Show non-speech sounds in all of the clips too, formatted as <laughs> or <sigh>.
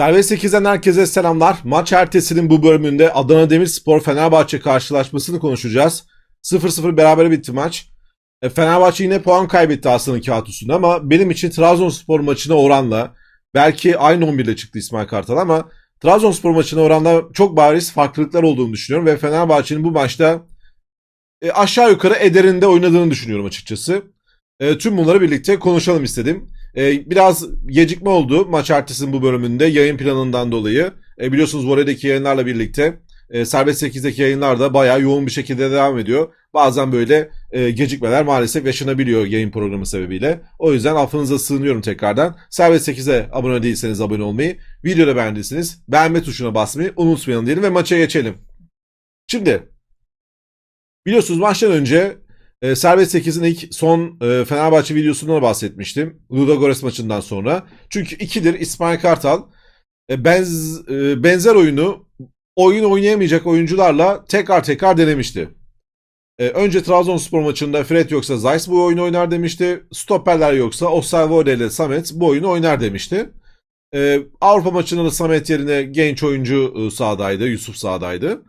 Serbest 8'den herkese selamlar. Maç ertesinin bu bölümünde Adana Demirspor Fenerbahçe karşılaşmasını konuşacağız. 0-0 beraber bitti maç. E, Fenerbahçe yine puan kaybetti aslında kağıt üstünde ama benim için Trabzonspor maçına oranla belki aynı 11 ile çıktı İsmail Kartal ama Trabzonspor maçına oranla çok bariz farklılıklar olduğunu düşünüyorum ve Fenerbahçe'nin bu maçta e, aşağı yukarı ederinde oynadığını düşünüyorum açıkçası. E, tüm bunları birlikte konuşalım istedim. E, biraz gecikme oldu maç ertesinin bu bölümünde yayın planından dolayı. E, biliyorsunuz voleydeki yayınlarla birlikte e, Serbest 8'deki yayınlar da bayağı yoğun bir şekilde devam ediyor. Bazen böyle e, gecikmeler maalesef yaşanabiliyor yayın programı sebebiyle. O yüzden affınıza sığınıyorum tekrardan. Serbest 8'e abone değilseniz abone olmayı, videoda beğendiyseniz beğenme tuşuna basmayı unutmayalım diyelim ve maça geçelim. Şimdi biliyorsunuz maçtan önce e, Serbest 8'in ilk son e, Fenerbahçe videosundan bahsetmiştim. Ludogorets maçından sonra. Çünkü ikidir İsmail Kartal e, benz, e, benzer oyunu oyun oynayamayacak oyuncularla tekrar tekrar denemişti. E, önce Trabzonspor maçında Fred yoksa Zeiss bu oyunu oynar demişti. Stoperler yoksa Osterwolde ile Samet bu oyunu oynar demişti. E, Avrupa maçında da Samet yerine genç oyuncu e, sahadaydı. Yusuf sahadaydı.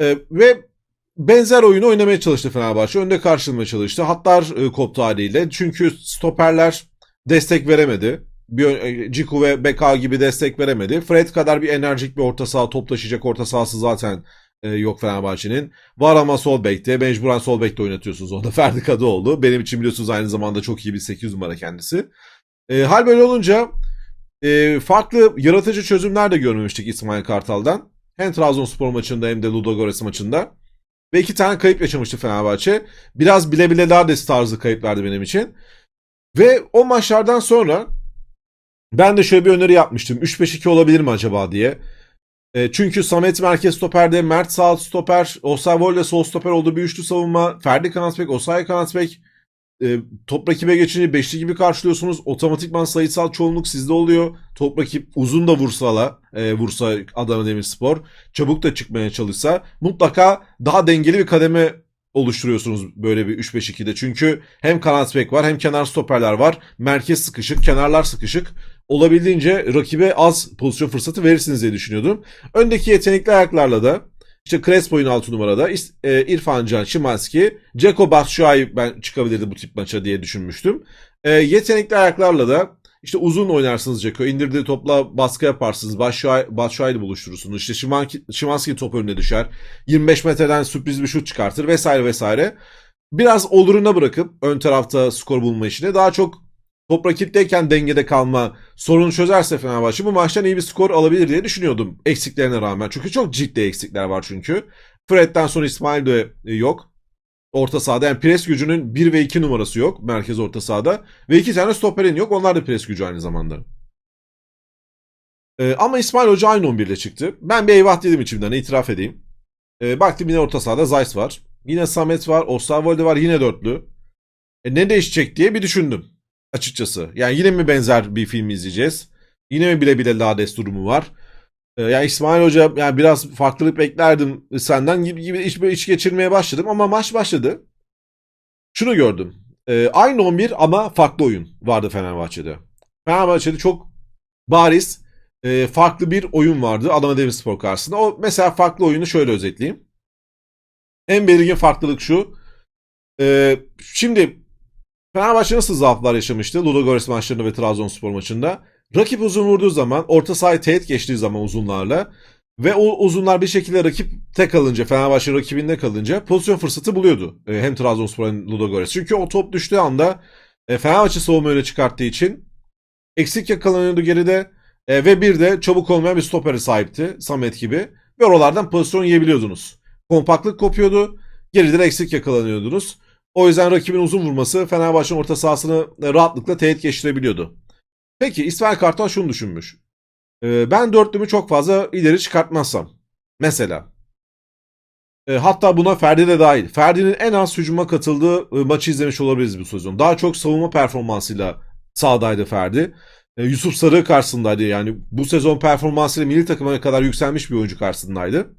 E, ve benzer oyunu oynamaya çalıştı Fenerbahçe. Önde karşılamaya çalıştı. Hatlar e, koptu haliyle. Çünkü stoperler destek veremedi. Bir, e, Ciku ve Beka gibi destek veremedi. Fred kadar bir enerjik bir orta saha top taşıyacak orta sahası zaten e, yok Fenerbahçe'nin. Var ama sol bekte. Mecburen sol bekte oynatıyorsunuz. O da <laughs> Ferdi Kadıoğlu. Benim için biliyorsunuz aynı zamanda çok iyi bir 8 numara kendisi. E, hal böyle olunca e, farklı yaratıcı çözümler de görmemiştik İsmail Kartal'dan. Hem Trabzonspor maçında hem de Ludogorets maçında. Ve iki tane kayıp yaşamıştı Fenerbahçe. Biraz bile bile Lades tarzı kayıplardı benim için. Ve o maçlardan sonra ben de şöyle bir öneri yapmıştım. 3-5-2 olabilir mi acaba diye. E, çünkü Samet merkez stoperde, Mert sağ stoper, Osavol'le sol stoper olduğu bir üçlü savunma. Ferdi Kanatbek, Osay Kanatbek. E, top rakibe geçince beşli gibi karşılıyorsunuz. Otomatikman sayısal çoğunluk sizde oluyor. Top rakip uzun da vursala, e, vursa Adana Demirspor, çabuk da çıkmaya çalışsa mutlaka daha dengeli bir kademe oluşturuyorsunuz böyle bir 3-5-2'de. Çünkü hem kanat bek var hem kenar stoperler var. Merkez sıkışık, kenarlar sıkışık. Olabildiğince rakibe az pozisyon fırsatı verirsiniz diye düşünüyordum. Öndeki yetenekli ayaklarla da işte Crespo'nun 6 numarada e, İrfan Can, Şimanski, Ceko Batshuayi ben çıkabilirdi bu tip maça diye düşünmüştüm. E, yetenekli ayaklarla da işte uzun oynarsınız Ceko. indirdiği topla baskı yaparsınız. Batshuayi ile buluşturursunuz. İşte Şimanski, Şimanski top önüne düşer. 25 metreden sürpriz bir şut çıkartır vesaire vesaire. Biraz oluruna bırakıp ön tarafta skor bulma işini daha çok top rakipteyken dengede kalma sorunu çözerse Fenerbahçe bu maçtan iyi bir skor alabilir diye düşünüyordum. Eksiklerine rağmen. Çünkü çok ciddi eksikler var çünkü. Fred'den sonra İsmail de yok. Orta sahada yani pres gücünün 1 ve 2 numarası yok merkez orta sahada. Ve 2 tane stoperin yok. Onlar da pres gücü aynı zamanda. Ee, ama İsmail Hoca aynı 11 ile çıktı. Ben bir eyvah dedim içimden itiraf edeyim. Ee, baktım yine orta sahada Zeiss var. Yine Samet var. Osterwolde var. Yine dörtlü. E, ne değişecek diye bir düşündüm. Açıkçası. Yani yine mi benzer bir film izleyeceğiz? Yine mi bile bile Lades durumu var? Ee, yani İsmail Hoca yani biraz farklılık beklerdim senden gibi gibi iç, iç geçirmeye başladım ama maç başladı. Şunu gördüm. Ee, aynı 11 ama farklı oyun vardı Fenerbahçe'de. Fenerbahçe'de çok bariz e, farklı bir oyun vardı Adana Demirspor karşısında. O mesela farklı oyunu şöyle özetleyeyim. En belirgin farklılık şu. E, şimdi Fenerbahçe nasıl zaaflar yaşamıştı Ludogorets maçlarında ve Trabzonspor maçında? Rakip uzun vurduğu zaman, orta sahayı teğet geçtiği zaman uzunlarla ve o uzunlar bir şekilde rakipte kalınca, Fenerbahçe rakibinde kalınca pozisyon fırsatı buluyordu. E, hem Trabzonspor hem Ludogorets. Çünkü o top düştüğü anda e, Fenerbahçe savunma öne çıkarttığı için eksik yakalanıyordu geride e, ve bir de çabuk olmayan bir stopere sahipti Samet gibi. Ve oralardan pozisyon yiyebiliyordunuz. Kompaktlık kopuyordu. Geride de eksik yakalanıyordunuz. O yüzden rakibin uzun vurması Fenerbahçe'nin orta sahasını rahatlıkla teğet geçirebiliyordu. Peki İsmail Kartal şunu düşünmüş. Ee, ben dörtlümü çok fazla ileri çıkartmazsam. Mesela. E, hatta buna Ferdi de dahil. Ferdi'nin en az hücuma katıldığı e, maçı izlemiş olabiliriz bu sezon. Daha çok savunma performansıyla sahadaydı Ferdi. E, Yusuf Sarı karşısındaydı. Yani bu sezon performansıyla milli takıma kadar yükselmiş bir oyuncu karşısındaydı.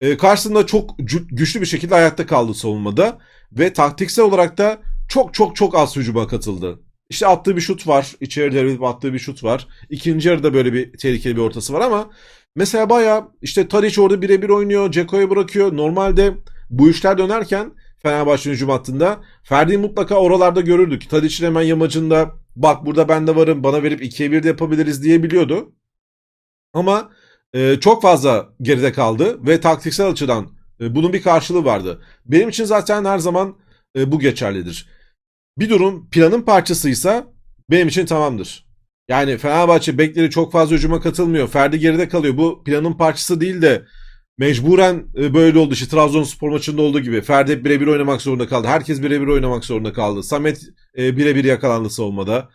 E, karşısında çok güçlü bir şekilde ayakta kaldı savunmada. Ve taktiksel olarak da çok çok çok az hücuma katıldı. İşte attığı bir şut var. İçeri devredip attığı bir şut var. İkinci yarıda böyle bir tehlikeli bir ortası var ama mesela baya işte Tadic orada birebir oynuyor. Ceko'ya bırakıyor. Normalde bu işler dönerken Fenerbahçe'nin hücum hattında Ferdi'yi mutlaka oralarda görürdük. Tadic'in hemen yamacında bak burada ben de varım bana verip 2'ye 1 de yapabiliriz diyebiliyordu. Ama e, çok fazla geride kaldı ve taktiksel açıdan e, bunun bir karşılığı vardı. Benim için zaten her zaman e, bu geçerlidir. Bir durum planın parçasıysa benim için tamamdır. Yani Fenerbahçe bekleri çok fazla hücuma katılmıyor. Ferdi geride kalıyor. Bu planın parçası değil de mecburen e, böyle oldu. İşte Trabzonspor maçında olduğu gibi. Ferdi birebir oynamak zorunda kaldı. Herkes birebir oynamak zorunda kaldı. Samet birebir yakalandı savunmada.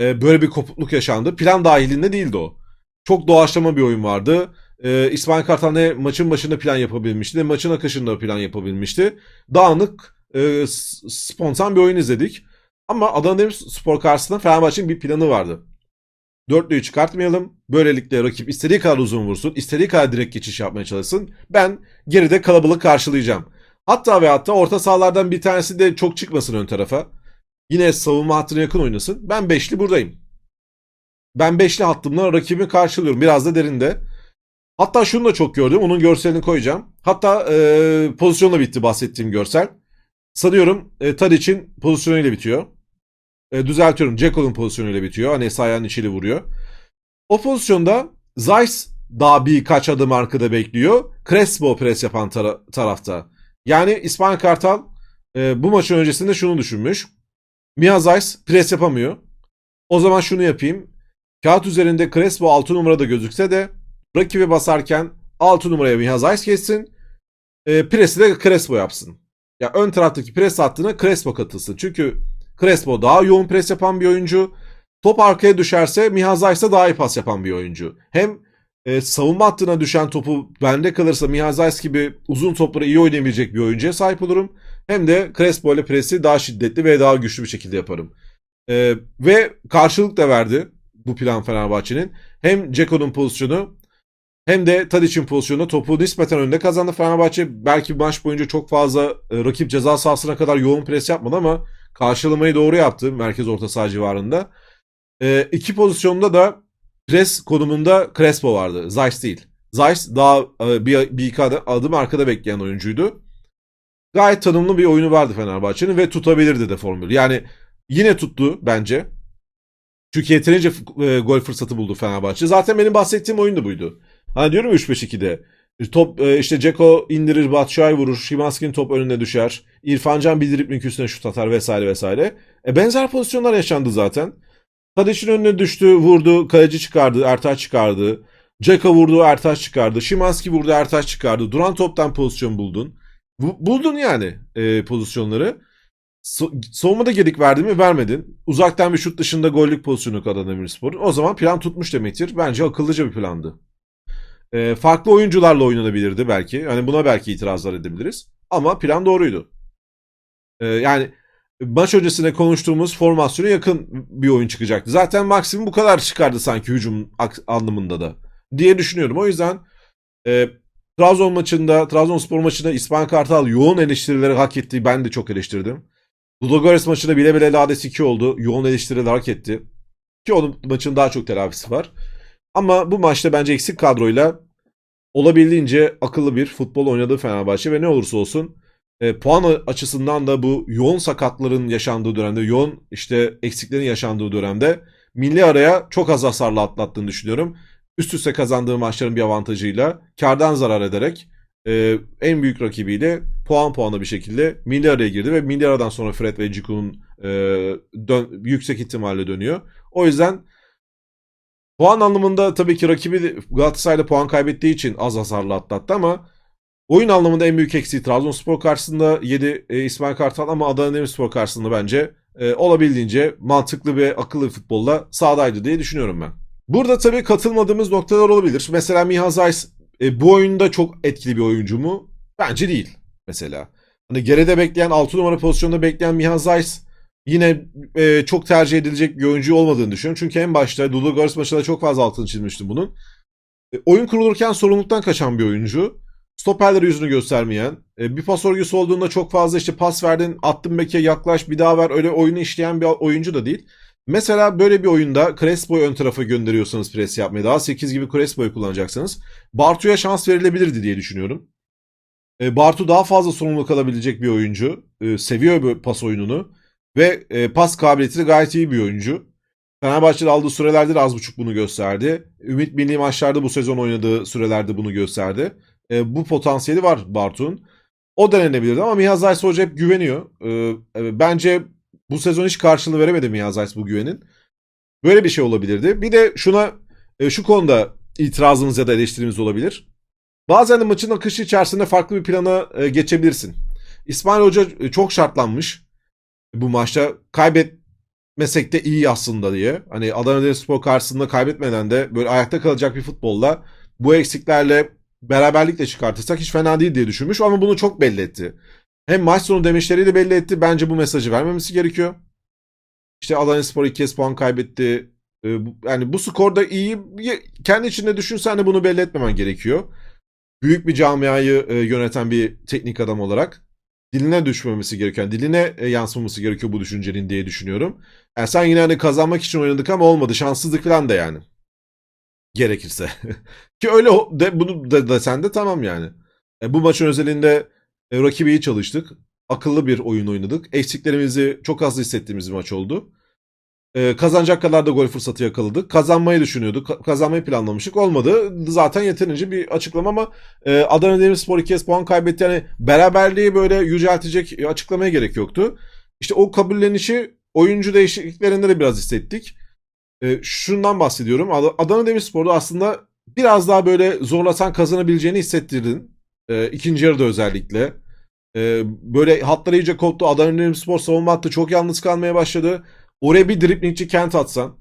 Böyle bir kopukluk yaşandı. Plan dahilinde değildi o. Çok doğaçlama bir oyun vardı. E, İsmail Kartal ne maçın başında plan yapabilmişti ne maçın akışında plan yapabilmişti. Dağınık, e, spontan bir oyun izledik. Ama Adana Demirspor karşısında Fenerbahçe'nin bir planı vardı. Dörtlüyü çıkartmayalım. Böylelikle rakip istediği kadar uzun vursun, istediği kadar direkt geçiş yapmaya çalışsın. Ben geride kalabalık karşılayacağım. Hatta ve hatta orta sahalardan bir tanesi de çok çıkmasın ön tarafa. Yine savunma hattına yakın oynasın. Ben beşli buradayım. Ben beşli hattımla rakibi karşılıyorum. Biraz da derinde. Hatta şunu da çok gördüm. Onun görselini koyacağım. Hatta e, pozisyonla bitti bahsettiğim görsel. Sanıyorum e, Tadic'in pozisyonuyla bitiyor. E, düzeltiyorum. Jekyll'ın pozisyonuyla bitiyor. Hani ayağının içiyle vuruyor. O pozisyonda Zeiss daha birkaç adım arkada bekliyor. Crespo pres yapan tara- tarafta. Yani İsmail Kartal e, bu maçın öncesinde şunu düşünmüş. Mia Zeiss pres yapamıyor. O zaman şunu yapayım. Kağıt üzerinde Crespo 6 numarada gözükse de rakibe basarken 6 numaraya Mia Zeiss geçsin. E, presi de Crespo yapsın. Ya ön taraftaki pres hattına Crespo katılsın. Çünkü Crespo daha yoğun pres yapan bir oyuncu. Top arkaya düşerse Miha Zayis de daha iyi pas yapan bir oyuncu. Hem e, savunma hattına düşen topu bende kalırsa Miha Zayis gibi uzun topları iyi oynayabilecek bir oyuncuya sahip olurum. Hem de Crespo ile presi daha şiddetli ve daha güçlü bir şekilde yaparım. E, ve karşılık da verdi bu plan Fenerbahçe'nin. Hem Ceko'nun pozisyonu hem de Tadic'in pozisyonu topu nispeten önde kazandı Fenerbahçe. Belki maç boyunca çok fazla e, rakip ceza sahasına kadar yoğun pres yapmadı ama karşılamayı doğru yaptı merkez orta saha civarında. E, iki pozisyonda da pres konumunda Crespo vardı. Zeiss değil. Zeiss daha e, bir, bir iki adım, arkada bekleyen oyuncuydu. Gayet tanımlı bir oyunu vardı Fenerbahçe'nin ve tutabilirdi de formülü. Yani yine tuttu bence. Çünkü yeterince e, gol fırsatı buldu Fenerbahçe. Zaten benim bahsettiğim oyun da buydu. Hani diyorum ya 3-5-2'de. Top e, işte Ceko indirir, Batshuayi vurur, Şimanski'nin top önüne düşer. İrfancan bir dribling üstüne şut atar vesaire vesaire. E, benzer pozisyonlar yaşandı zaten. Tadic'in önüne düştü, vurdu, kaleci çıkardı, Ertaş çıkardı. Ceko vurdu, Ertaş çıkardı. Şimanski vurdu, Ertaş çıkardı. Duran toptan pozisyon buldun. Bu- buldun yani e, pozisyonları. So- savunmada gedik verdin mi? Vermedin. Uzaktan bir şut dışında gollük pozisyonu yok Adana Demirspor'un. O zaman plan tutmuş demektir. Bence akıllıca bir plandı. E, farklı oyuncularla oynanabilirdi belki. Hani buna belki itirazlar edebiliriz. Ama plan doğruydu. E, yani maç öncesinde konuştuğumuz formasyona yakın bir oyun çıkacaktı. Zaten maksimum bu kadar çıkardı sanki hücum anlamında da diye düşünüyorum. O yüzden e, Trabzon maçında, Trabzonspor maçında İsmail Kartal yoğun eleştirileri hak etti. Ben de çok eleştirdim. Ludogorets maçında bile bile Lades 2 oldu. Yoğun eleştiriler hak etti. Ki onun maçın daha çok telafisi var. Ama bu maçta bence eksik kadroyla olabildiğince akıllı bir futbol oynadı Fenerbahçe ve ne olursa olsun e, puan açısından da bu yoğun sakatların yaşandığı dönemde, yoğun işte eksiklerin yaşandığı dönemde milli araya çok az hasarla atlattığını düşünüyorum. Üst üste kazandığı maçların bir avantajıyla kardan zarar ederek e, en büyük rakibiyle puan puanla bir şekilde milli araya girdi ve milli aradan sonra Fred ve Ciku'nun e, dön- yüksek ihtimalle dönüyor. O yüzden puan anlamında tabii ki rakibi Galatasaray'da puan kaybettiği için az hasarla atlattı ama oyun anlamında en büyük eksiği Trabzonspor karşısında 7 İsmail Kartal ama Adana Demirspor karşısında bence e, olabildiğince mantıklı ve akıllı futbolla sahadaydı diye düşünüyorum ben. Burada tabii katılmadığımız noktalar olabilir. Mesela Miha Zeiss e, bu oyunda çok etkili bir oyuncu mu? Bence değil mesela. Hani geride bekleyen 6 numara pozisyonda bekleyen Miha Zeiss yine e, çok tercih edilecek bir oyuncu olmadığını düşünüyorum. Çünkü en başta Ludogorets maçında çok fazla altını çizmiştim bunun. E, oyun kurulurken sorumluluktan kaçan bir oyuncu. Stoperlere yüzünü göstermeyen, e, bir pas örgüsü olduğunda çok fazla işte pas verdin, attın beke yaklaş, bir daha ver öyle oyunu işleyen bir oyuncu da değil. Mesela böyle bir oyunda Crespo'yu ön tarafa gönderiyorsanız pres yapmaya daha 8 gibi Crespo'yu kullanacaksınız. Bartu'ya şans verilebilirdi diye düşünüyorum. E, Bartu daha fazla sorumluluk alabilecek bir oyuncu. E, seviyor bu pas oyununu. Ve e, pas kabiliyeti de gayet iyi bir oyuncu. Fenerbahçe'de aldığı sürelerde de az buçuk bunu gösterdi. Ümit Milli maçlarda bu sezon oynadığı sürelerde bunu gösterdi. E, bu potansiyeli var Bartu'nun. O denenebilirdi ama Mihal Zayt Hoca hep güveniyor. E, e, bence bu sezon hiç karşılığını veremedi Mihal Zayt bu güvenin. Böyle bir şey olabilirdi. Bir de şuna e, şu konuda itirazımız ya da eleştirimiz olabilir. Bazen de maçın akışı içerisinde farklı bir plana e, geçebilirsin. İsmail Hoca e, çok şartlanmış bu maçta. Kaybetmesek de iyi aslında diye. Hani Adana Demirspor karşısında kaybetmeden de böyle ayakta kalacak bir futbolla bu eksiklerle beraberlikle çıkartırsak hiç fena değil diye düşünmüş ama bunu çok belli etti. Hem maç sonu demeçleriyle belli etti. Bence bu mesajı vermemesi gerekiyor. İşte Adana Spor ilk kez puan kaybetti. E, bu- Yani bu skorda iyi. Kendi içinde düşünsen de bunu belli etmemen gerekiyor. Büyük bir camiayı e, yöneten bir teknik adam olarak diline düşmemesi gereken, diline e, yansımaması gerekiyor bu düşüncenin diye düşünüyorum. Sen yine hani kazanmak için oynadık ama olmadı. Şanssızlık falan da yani. Gerekirse. <laughs> Ki öyle de, bunu da, da sen de tamam yani. E, bu maçın özelinde e, rakibi iyi çalıştık. Akıllı bir oyun oynadık. Eksiklerimizi çok az hissettiğimiz bir maç oldu. E, kazanacak kadar da gol fırsatı yakaladık. Kazanmayı düşünüyorduk. Ka- kazanmayı planlamıştık. Olmadı. Zaten yeterince bir açıklama ama e, Adana Demirspor iki kez puan kaybetti. Yani beraberliği böyle yüceltecek açıklamaya gerek yoktu. İşte o kabullenişi oyuncu değişikliklerinde de biraz hissettik. E, şundan bahsediyorum. Ad- Adana Demirspor'da aslında biraz daha böyle zorlasan kazanabileceğini hissettirdin. E, ikinci yarıda özellikle. E, böyle hatları iyice koptu. Adana Demirspor savunma hattı çok yalnız kalmaya başladı. Oraya bir driplingçi Kent atsan.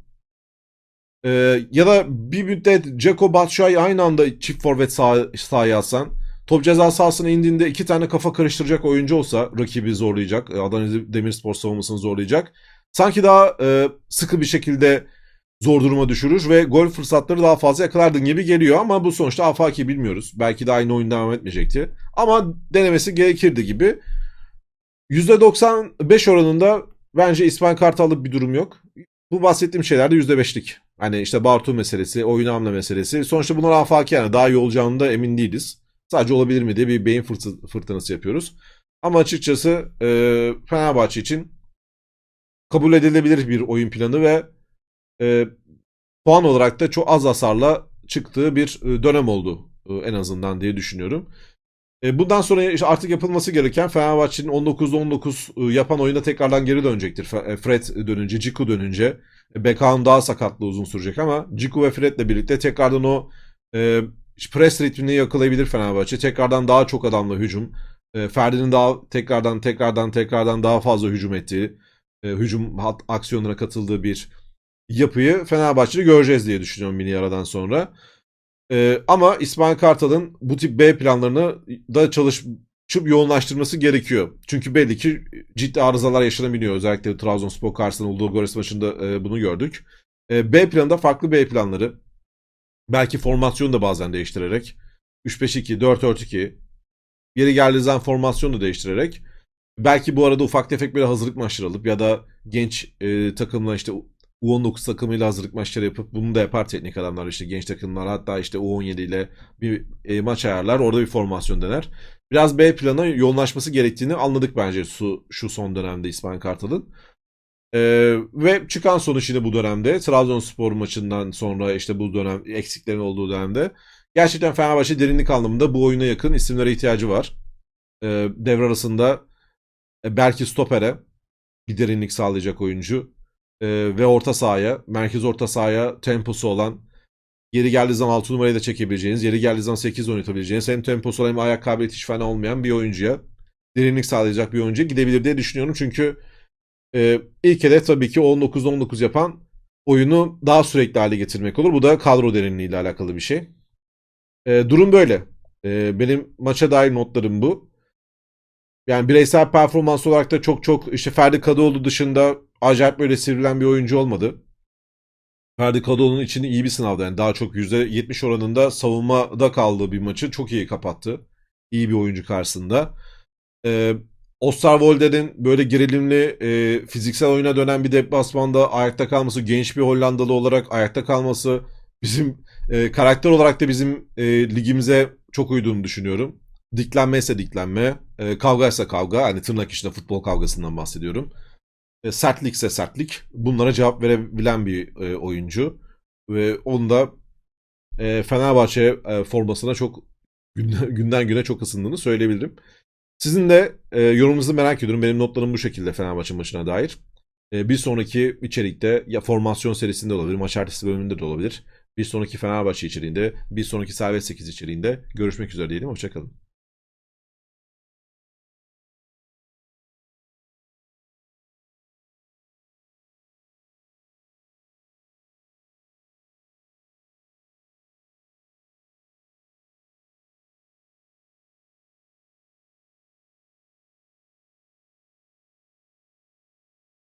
e, ya da bir müddet Ceko Batshuayi aynı anda çift forvet sağ, sahaya atsan. Top ceza sahasına indiğinde iki tane kafa karıştıracak oyuncu olsa rakibi zorlayacak. e, Adana Demirspor savunmasını zorlayacak. Sanki daha e, sıkı bir şekilde zor duruma düşürür ve gol fırsatları daha fazla yakalardın gibi geliyor ama bu sonuçta afaki bilmiyoruz. Belki de aynı oyun devam etmeyecekti. Ama denemesi gerekirdi gibi. %95 oranında bence İsmail Kartal'lık bir durum yok. Bu bahsettiğim şeyler de %5'lik. Hani işte Bartu meselesi, oyun hamle meselesi. Sonuçta bunlar afaki yani daha iyi olacağını da emin değiliz. Sadece olabilir mi diye bir beyin fırtı- fırtınası yapıyoruz. Ama açıkçası e, Fenerbahçe için kabul edilebilir bir oyun planı ve e, puan olarak da çok az hasarla çıktığı bir e, dönem oldu e, en azından diye düşünüyorum. E, bundan sonra işte artık yapılması gereken Fenerbahçe'nin 19'da 19 e, yapan oyuna tekrardan geri dönecektir. E, Fred dönünce, Ciku dönünce. E, Beckham daha sakatlığı uzun sürecek ama Ciku ve Fred'le birlikte tekrardan o e, pres ritmini yakalayabilir Fenerbahçe. Tekrardan daha çok adamla hücum. E, Ferdi'nin daha tekrardan tekrardan tekrardan daha fazla hücum ettiği, e, hücum aksiyonlara katıldığı bir yapıyı Fenerbahçe'de göreceğiz diye düşünüyorum mini aradan sonra. Ee, ama İsmail Kartal'ın bu tip B planlarını da çalışıp yoğunlaştırması gerekiyor. Çünkü belli ki ciddi arızalar yaşanabiliyor. Özellikle Trabzonspor karşısında olduğu Gores maçında e, bunu gördük. E, B planında farklı B planları. Belki formasyonu da bazen değiştirerek. 3-5-2, 4-4-2. Yeri geldiği zaman formasyonu da değiştirerek. Belki bu arada ufak tefek böyle hazırlık maçları alıp ya da genç e, takımla işte U19 takımıyla hazırlık maçları yapıp bunu da yapar teknik adamlar işte genç takımlar hatta işte U17 ile bir e, maç ayarlar orada bir formasyon dener. Biraz B plana yoğunlaşması gerektiğini anladık bence şu, şu son dönemde İsmail Kartal'ın. Ee, ve çıkan sonuç yine bu dönemde Trabzonspor maçından sonra işte bu dönem eksiklerin olduğu dönemde gerçekten Fenerbahçe derinlik anlamında bu oyuna yakın isimlere ihtiyacı var. Ee, devre arasında e, belki stopere bir derinlik sağlayacak oyuncu Ee, ve orta sahaya, merkez orta sahaya temposu olan yeri geldiği zaman 6 numarayı da çekebileceğiniz, yeri geldiği zaman 8 oynatabileceğiniz hem temposu hem ayak kabiliyeti hiç fena olmayan bir oyuncuya derinlik sağlayacak bir oyuncuya gidebilir diye düşünüyorum. Çünkü e, ilk hedef tabii ki 19-19 yapan oyunu daha sürekli hale getirmek olur. Bu da kadro derinliği ile alakalı bir şey. E, durum böyle. E, benim maça dair notlarım bu. Yani bireysel performans olarak da çok çok işte Ferdi Kadıoğlu dışında acayip böyle sivrilen bir oyuncu olmadı. Ferdi Kadıoğlu'nun için iyi bir sınavdı. Yani daha çok %70 oranında savunmada kaldığı bir maçı çok iyi kapattı. İyi bir oyuncu karşısında. Ee, Osterwolde'nin böyle gerilimli e, fiziksel oyuna dönen bir deplasmanda ayakta kalması, genç bir Hollandalı olarak ayakta kalması bizim e, karakter olarak da bizim e, ligimize çok uyduğunu düşünüyorum. Diklenme ise diklenme, e, kavga ise kavga. Hani tırnak içinde futbol kavgasından bahsediyorum. E, sertlik ise sertlik. Bunlara cevap verebilen bir e, oyuncu. Ve onu da e, Fenerbahçe e, formasına çok <laughs> günden, güne çok ısındığını söyleyebilirim. Sizin de e, yorumunuzu merak ediyorum. Benim notlarım bu şekilde Fenerbahçe maçına dair. E, bir sonraki içerikte ya formasyon serisinde de olabilir, maç ertesi bölümünde de olabilir. Bir sonraki Fenerbahçe içeriğinde, bir sonraki Servet 8 içeriğinde görüşmek üzere diyelim. Hoşçakalın.